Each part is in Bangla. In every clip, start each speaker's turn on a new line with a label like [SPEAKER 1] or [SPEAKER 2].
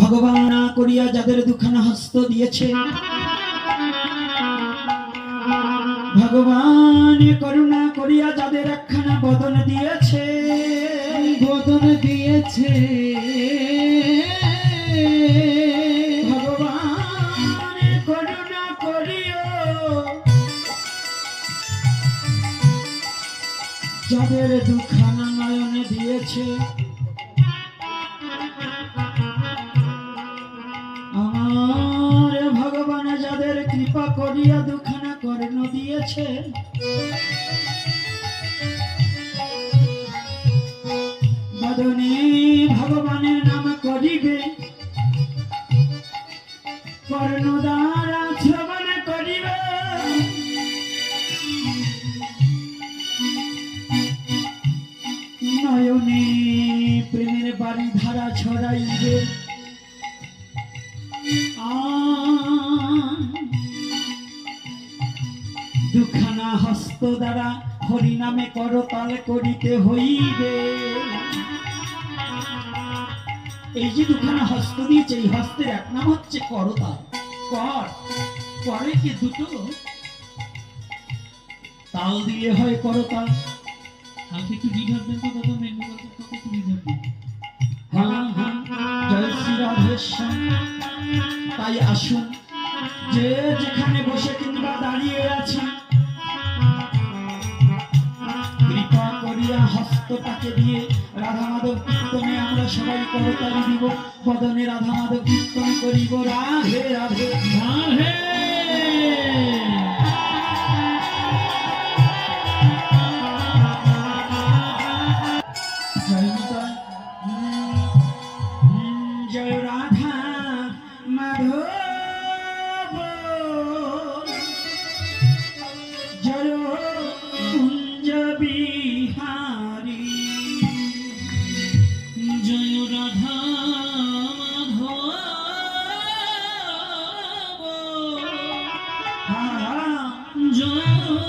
[SPEAKER 1] ভগবান না করিয়া যাদের দুখানা হস্ত দিয়েছে ভগবান করুণা করিয়া যাদের একখানা বদন দিয়েছে
[SPEAKER 2] বদন দিয়েছে।
[SPEAKER 1] যাদের দুখানা নয়নে দিয়েছে আমার ভগবান যাদের কৃপা করিয়া দুখানা কর্ণ দিয়েছে বাড়ি ধারা ছড়াইবে। দুখানা হস্ত দ্বারা হরি নামে করতাল করিতে হইবে। এই যে দুখানা হস্ত দিয়েছে, এই হস্তের এক নাম হচ্ছে করতাল। কর করে কি দুটো? তাল দিলে হয় করতাল
[SPEAKER 2] হাতে একটু রিভার দেন দাদা মেনু বলতে কত রিভার দিন
[SPEAKER 1] হ্যাঁ হ্যাঁ জয় শ্রী রাধেশ্যাম তাই আসুন, যে যেখানে বসে কিংবা দাঁড়িয়ে আছে, কৃপা করিয়া হস্তটাকে দিয়ে রাধা মাধব কীর্তনে আমরা সবাই করতালি দিব। বদনে রাধা মাধব কীর্তন করিব। রাধে রাধে।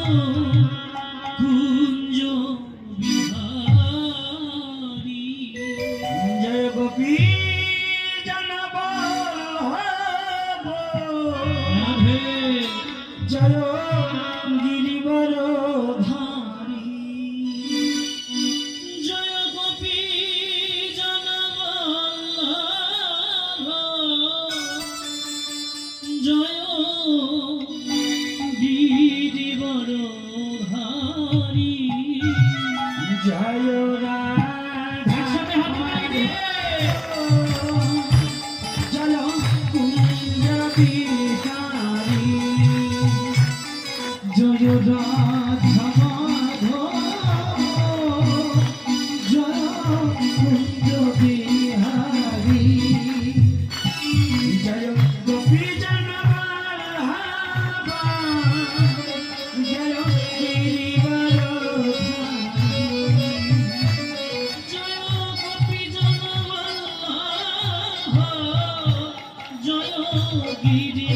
[SPEAKER 1] জয় ধারী
[SPEAKER 2] জয় একসাথে হাত বাড়িয়ে
[SPEAKER 1] জয় কুঞ্জ
[SPEAKER 2] জয় রাধা জয়
[SPEAKER 1] গিরিবর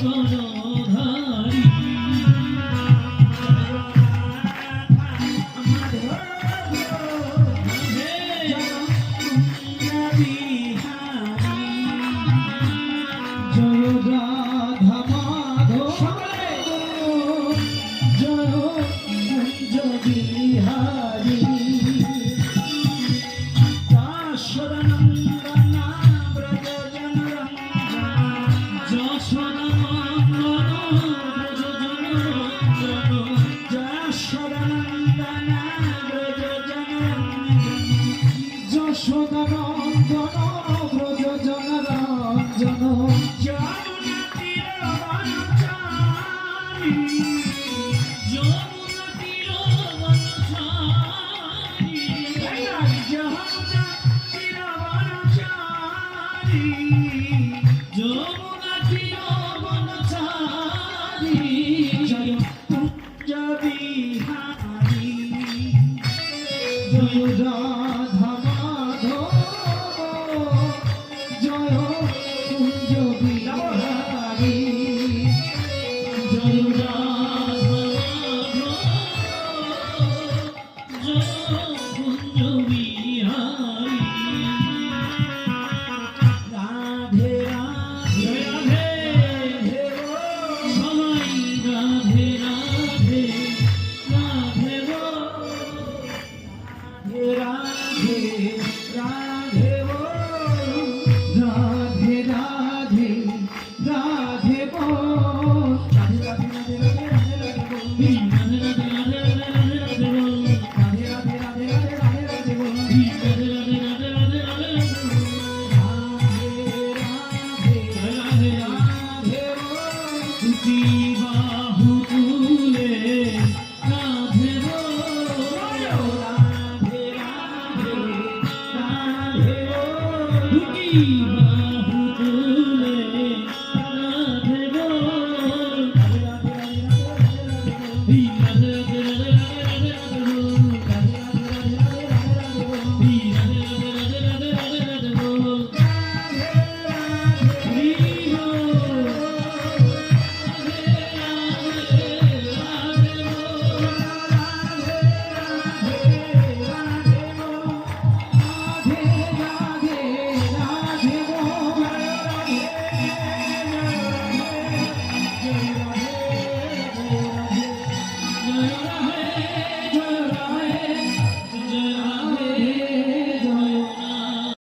[SPEAKER 2] যশোদা নন্দন ব্রজজন রঞ্জন।